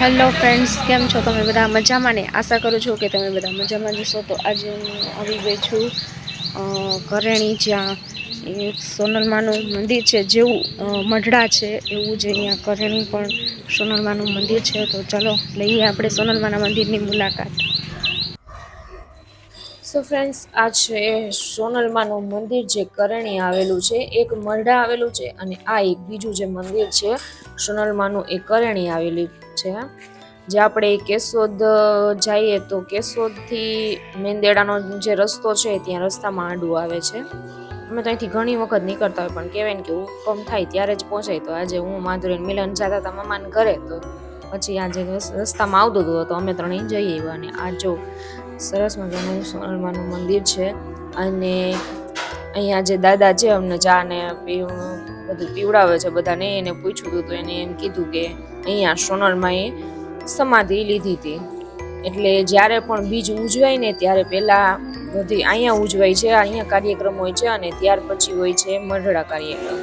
Hello friends, કેમ છો તમે બધા? મજામાં ને? આશા કરું છું કે તમે બધા મજામાં જશો તો આજે હું આવી ગઈ છું કરેણી જ્યાં સોનલમાનું મંદિર છે, જેવું મઢડા છે, એવું જ અહીંયા કરેણી પણ સોનલમાનું મંદિર છે. તો ચલો, લઈએ આપણે સોનલમાના મંદિરની મુલાકાત. સો ફ્રેન્ડ્સ આ છે સોનલમાનું મંદિર જે કરણી આવેલું છે. એક મરડા આવેલું છે અને આ એક બીજું જે મંદિર છે સોનલમાનું એ કરણી આવેલી છે જે આપણે કેશોદ જઈએ તો કેશોદથી મેંદેડાનો જે રસ્તો છે, ત્યાં રસ્તામાં આડું આવે છે. અમે તો અહીંથી ઘણી વખત નીકળતા હોય, પણ કહેવાય ને કે હુકમ થાય ત્યારે જ પહોંચાય. તો આજે હું માધુરી મિલન જતા હતા મામાને ઘરે, તો પછી આજે રસ્તામાં આવતું હતું. તો અમે ત્રણેય જઈ આવ્યા અને આ જો સરસ મજાનું સોનલમાનું મંદિર છે. અને અહીંયા જે દાદા છે, અમને ચા ને બધું પીવડાવે છે બધાને, એને પૂછ્યું હતું, એને એમ કીધું કે અહીંયા સોનલમાએ સમાધિ લીધી હતી. એટલે જ્યારે પણ બીજ ઉજવાય ને, ત્યારે પહેલાં બધી અહીંયા ઉજવાય છે, અહીંયા કાર્યક્રમ હોય છે અને ત્યાર પછી હોય છે મઢડા કાર્યક્રમ.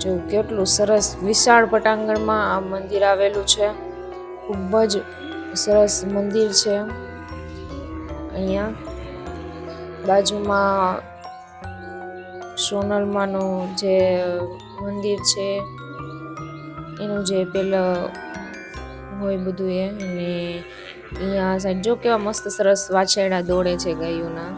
જો કેટલું સરસ વિશાળ પટાંગણમાં આ મંદિર આવેલું છે. ખૂબ જ સરસ મંદિર છે. અહીંયા બાજુમાં સોનલમાનું જે મંદિર છે, એનું જે પેલા હોય બધું એ, અને અહીંયા સાઈડ જો કેવા મસ્ત સરસ વાછેડા દોડે છે ગાયોના.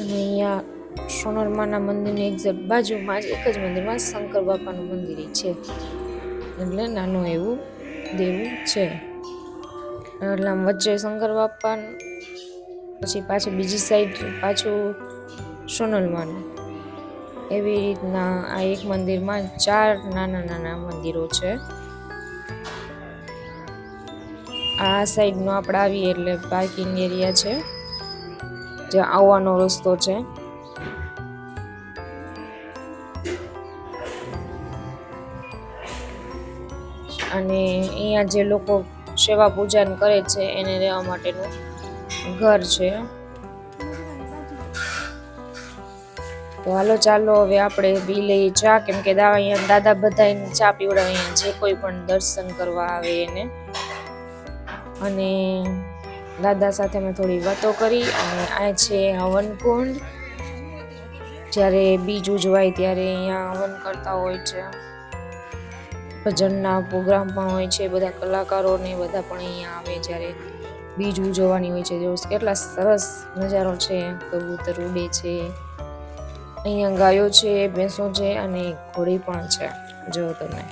અને અહીંયા સોનલમાના મંદિરની એક્ઝેક્ટ બાજુમાં જ એક જ મંદિરમાં શંકર બાપાનું મંદિર છે. એટલે નાનું એવું દેવું છે. એટલે આમ વચ્ચે શંકર બાપા પછી પાછું બીજી સાઈડ પાછું સોનલમાનું. એવી રીતના આ એક મંદિરમાં ચાર નાના નાના મંદિરો છે. આ સાઈડનો આપણે આવીએ એટલે પાર્કિંગ એરિયા છે. જે આવવાનો રસ્તો છે. અને અહીંયા જે લોકો સેવા પૂજન કરે છે, એને રહેવા માટેનું ઘર છે. તો હાલો, ચાલો, હવે આપણે બી લઈએ ચા. કેમ કે દાવા અહીંયા દાદા બધા ચા પીવડાવે, અહીંયા જે કોઈ પણ દર્શન કરવા આવે એને. અને દાદા સાથે મેં થોડી વાતો કરી, અને આ છે હવન કુંડ જ્યારે બીજ ઉજવાય ત્યારે અહીંયા હવન કરતા હોય છે. ભજનના પ્રોગ્રામ પણ હોય છે, બધા કલાકારોને બધા પણ અહીંયા આવે જ્યારે બીજ ઉજવવાની હોય છે. જો કેટલા સરસ નજારો છે, કબૂતર ઉડે છે. અહીંયા ગાયો છે, ભેંસો છે અને ઘોડી પણ છે. જો તમે.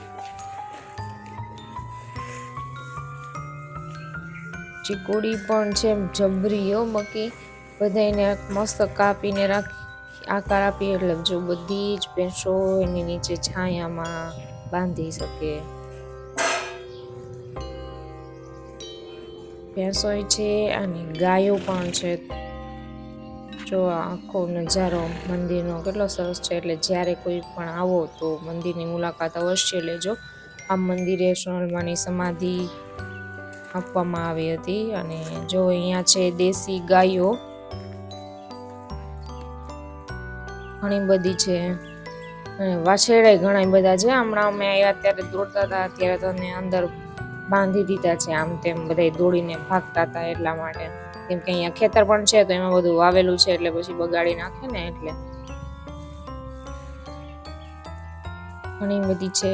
ચીકોડી પણ છે જબરીઓ મકી. બધાને મસ્ત કાપીને રાખી, આકાર આપી, એટલે જો બધી જ ભેંસો એની નીચે છાયામાં બાંધી શકે. ભેંસો છે અને ગાયો પણ છે. જો આખો નજારો મંદિરનો કેટલો સરસ છે, એટલે જ્યારે કોઈ પણ આવો તો મંદિરની મુલાકાત અવશ્ય લેજો. આ મંદિરે સોનલમાની સમાધિ આપવામાં આવી હતી અને જો અહીંયા છે દેશી ગાયો, ઘણી બધી છે. અને વાછરડાય ઘણા બધા છે. હમણાં અમે આવ્યા ત્યારે દોડતા હતા, ત્યારે તો અમે અંદર બાંધી દીધા છે. આમ તેમ બધા દોડીને ભાગતા હતા એટલા માટે. કેમ કે અહીંયા ખેતર પણ છે, તો એમાં બધું વાવેલું છે, એટલે પછી બગાડી નાખે ને એટલે. ઘણી બધી છે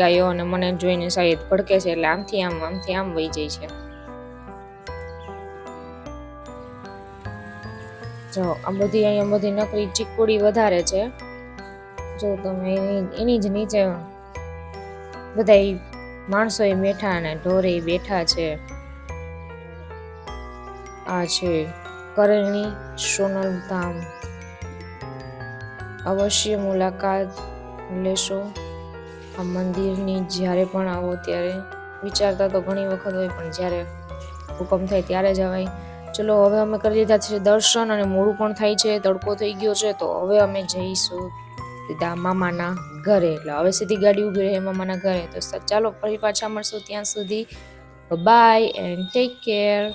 ગાયો અને મને જોઈને શાયદ ભડકે છે, એટલે આમથી આમ આમથી આમ વહી જાય છે. જો આ બધી અહીંયા બધી નકરી ચીકુડી વધારે છે. જો તમે એની જ નીચે બધા માણસો બેઠા અને ઢોરે બેઠા છે. આ છે કરણી સોનલ ધામ અવશ્ય મુલાકાત લેશો. આ મંદિરની જ્યારે પણ આવો ત્યારે વિચારતા તો ઘણી વખત હોય, પણ જ્યારે હુકમ થાય ત્યારે જવાય ચલો, હવે અમે કરી લીધા છે દર્શન અને મોડું પણ થાય છે, તડકો થઈ ગયો છે, તો હવે અમે જઈશું. સીધા મામાના ઘરે. એટલે હવે સીધી ગાડી ઊભી રહે મામાના ઘરે. તો ચાલો, ફરી પાછા મળશું ત્યાં સુધી. By and take care